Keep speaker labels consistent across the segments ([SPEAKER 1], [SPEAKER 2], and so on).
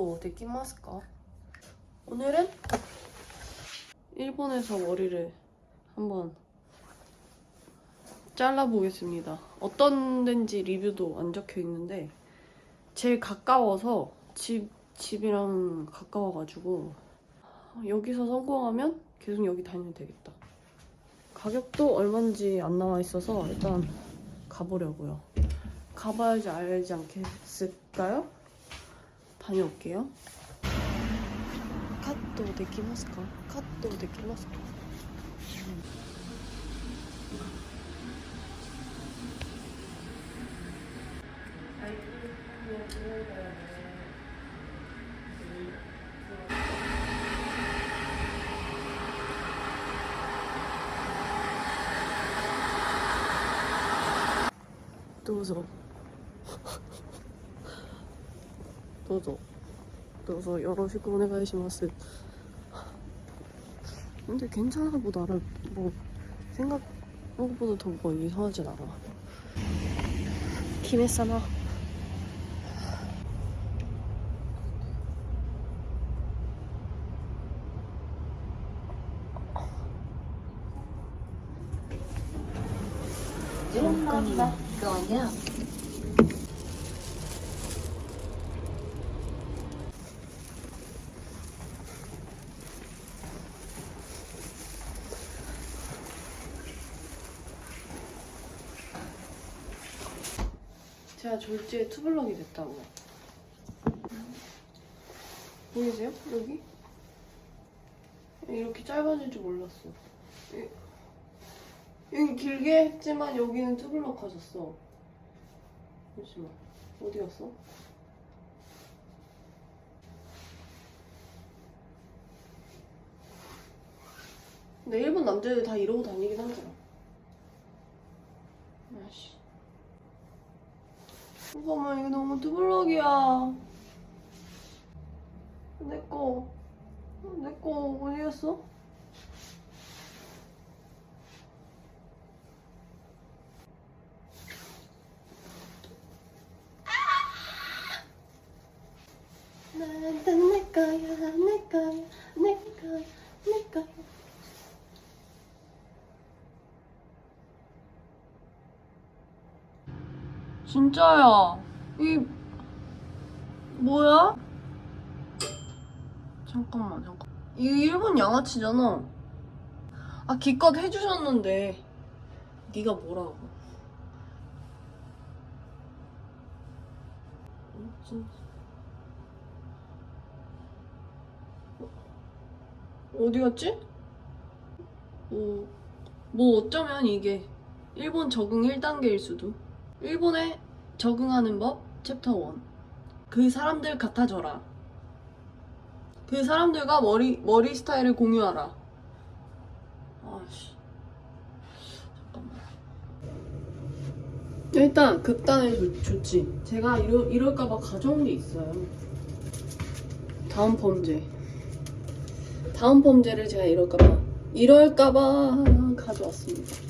[SPEAKER 1] 카또 데키마스까? 오늘은 일본에서 머리를 한번 잘라보겠습니다. 어떤 데인지 리뷰도 안 적혀 있는데 제일 가까워서 집 집이랑 가까워가지고 여기서 성공하면 계속 여기 다니면 되겠다. 가격도 얼마인지 안 나와 있어서 일단 가보려고요. 가봐야지 알지 않겠을까요? 다녀올게요. 카또 데키마스카? 카또 데키마스카? 음. 또 웃어 どうぞどうぞよろしくお願いします 근데 괜찮아 뭐 나를 뭐 생각보다 더뭐 이상하진 않아 김혜사마
[SPEAKER 2] 잠깐만. 거냐?
[SPEAKER 1] 제가 졸지에 투블럭이 됐다고. 보이세요? 여기? 이렇게 짧아질 줄 몰랐어. 이- 여기 길게 했지만 여기는 투블럭 하셨어. 잠시만. 어디 갔어? 근데 일본 남자들 다 이러고 다니긴 하더라. 아씨 잠깐만 이거 너무 투블럭이야. 내꺼 내꺼 어디 갔어? 난내 거야 내 거야 내 거야 내 거야 진짜야. 이 뭐야? 잠깐만 잠깐. 이 일본 양아치잖아. 아 기껏 해주셨는데 네가 뭐라고? 어디 갔지? 뭐, 뭐 어쩌면 이게 일본 적응 1단계일 수도. 일본에 적응하는 법 챕터 1. 그 사람들 같아져라. 그 사람들과 머리 머리 스타일을 공유하라. 아씨. 잠깐만. 일단 극단에 좋, 좋지. 제가 이러, 이럴까봐 가져온 게 있어요. 다음 범죄. 다음 범죄를 제가 이럴까봐 이럴까봐 가져왔습니다.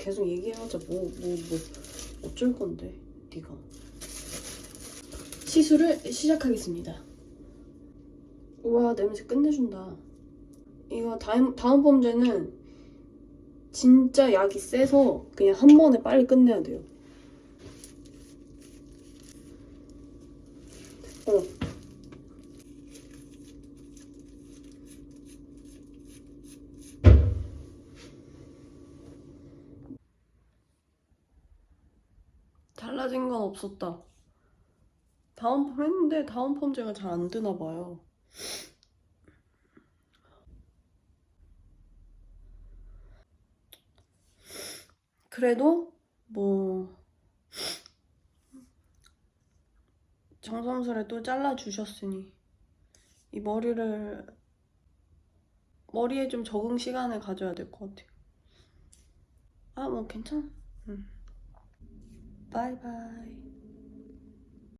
[SPEAKER 1] 계속 얘기하자. 뭐뭐 뭐. 어쩔 건데 네가. 시술을 시작하겠습니다. 우와 냄새 끝내준다. 이거 다음, 다음 범죄는 진짜 약이 세서 그냥 한 번에 빨리 끝내야 돼요. 어 달라진 건 없었다. 다음 펌 했는데 다음 펌제가 잘 안 되나 봐요. 그래도 뭐 정성스레 또 잘라주셨으니 이 머리를 머리에 좀 적응 시간을 가져야 될 것 같아요. 아, 뭐 괜찮아. 응. 바이바이.